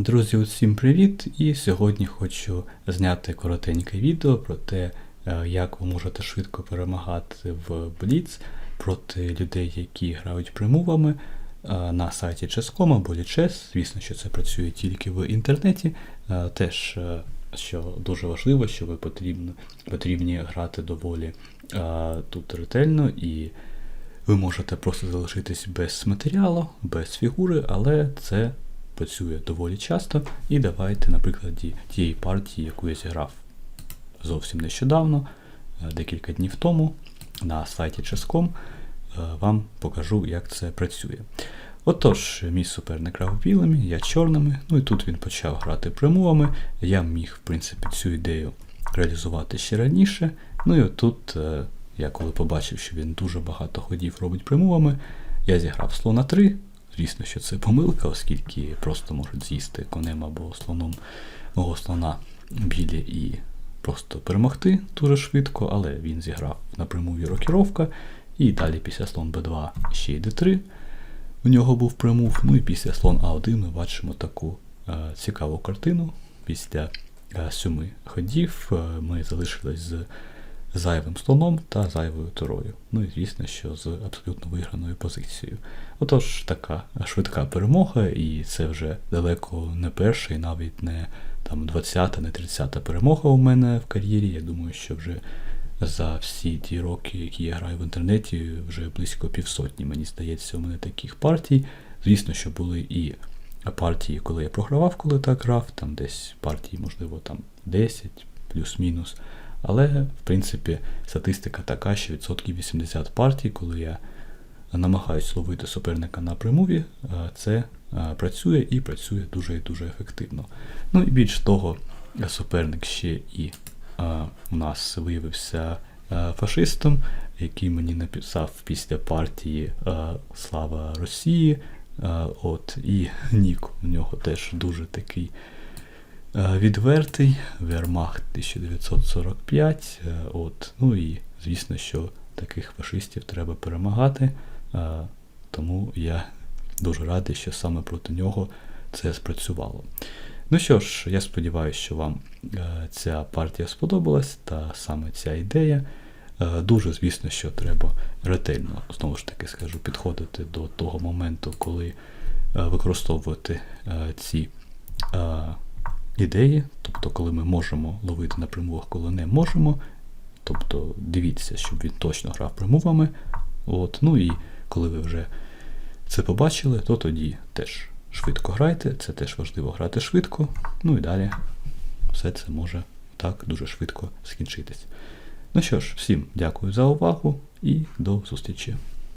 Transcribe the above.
Друзі, усім привіт! І сьогодні хочу зняти коротеньке відео про те, е, як ви можете швидко перемагати в Blitz проти людей, які грають примувами е, на сайті Chess.com або Lichess. Звісно, що це працює тільки в інтернеті. Е, Теж, що дуже важливо, що ви потрібно, потрібні грати доволі тут ретельно і ви можете просто залишитись без матеріалу, без фігури, але це працює доволі часто. І давайте, на прикладі тієї партії, яку я зіграв зовсім нещодавно, е, декілька днів тому, на сайті Chess.com, е, вам покажу, як це працює. Отож, мій суперник грав білими, я чорними, ну і тут він почав грати примовами. Я міг, в принципі, цю ідею реалізувати ще раніше. Ну і отут, е, я коли побачив, що він дуже багато ходів робить примовами, я зіграв слона 3. Звісно, що це помилка, оскільки просто можуть з'їсти конем або слоном мого слона білі і просто перемогти дуже швидко, але він зіграв на примові рокіровка. І далі після слон b2 ще й d3. У нього був примув. Ну і після слон А1 ми бачимо таку е, цікаву картину. Після е, сьоми ходів е, ми залишились з зайвим слоном та зайвою турою. Ну і звісно, що з абсолютно виграною позицією. Отож, така швидка перемога, і це вже далеко не перша, і навіть не там 20-та, не 30-та перемога у мене в кар'єрі. Я думаю, що вже за всі ті роки, які я граю в інтернеті, вже близько півсотні, мені здається, у мене таких партій. Звісно, що були і партії, коли я програвав, коли так грав, там десь партії, можливо, там 10 плюс-мінус. Але, в принципі, статистика така, що відсотків 80 партій, коли я намагаюся ловити суперника на примові, е, це е, працює і працює дуже і дуже ефективно. Ну і більш того, суперник ще і е, у нас виявився фашистом, який мені написав після партії Слава Росії. От, І нік у нього теж дуже такий. Відвертий Вермахт 1945. От. Ну і звісно, що таких фашистів треба перемагати. Тому я дуже радий, що саме проти нього це спрацювало. Ну що ж, я сподіваюся, що вам ця партія сподобалась, та саме ця ідея. Дуже, звісно, що треба ретельно, знову ж таки скажу, підходити до того моменту, коли використовувати ці ідеї, тобто, коли ми можемо ловити на примовах, коли не можемо. Тобто дивіться, щоб він точно грав примовами. От, Ну і коли ви вже це побачили, то тоді теж швидко грайте, це теж важливо грати швидко. Ну і далі все це може так дуже швидко скінчитись. Ну що ж, всім дякую за увагу і до зустрічі.